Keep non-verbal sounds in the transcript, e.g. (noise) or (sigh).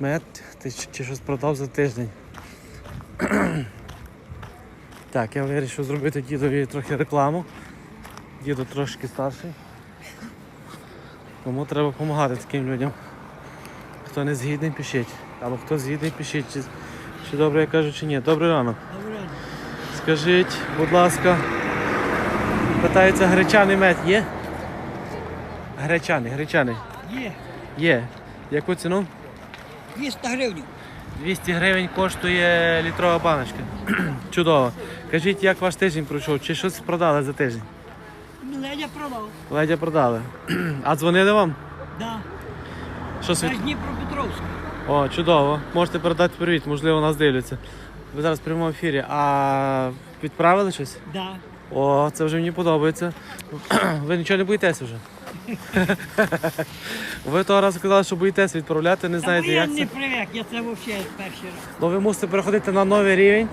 Мед, ти чи, щось продав за тиждень. (clears throat) так, я вирішив зробити дідові трохи рекламу. Діду трошки старший. Тому треба допомагати таким людям. Хто не згідний, пишіть. Або хто згідний, пишіть, чи, чи добре я кажу, чи ні. Добрий ранок. Добре. Скажіть, будь ласка, питається гречаний мед є? Гречаний, гречаний. Є. Є. Яку ціну? 200 гривень. 200 гривень коштує літрова баночка. (clears throat) Чудово. Кажіть, як ваш тиждень пройшов? Чи щось продали за тиждень? Ледя продав. Ледя продали. (clears throat) А дзвонили вам? Да. Щось від... Аж Дніпропетровськ. О, чудово. Можете передати привіт, можливо, нас дивляться. Ви зараз в прямому ефірі. А відправили щось? Да. О, це вже мені подобається. (clears throat) Ви нічого не боїтеся вже. (laughs) Ви того разу казали, що боїтесь відправляти, не знаєте, знаєте, це. я як не привик, я це взагалі перший раз. Ну ви мусите переходити на новий рівень.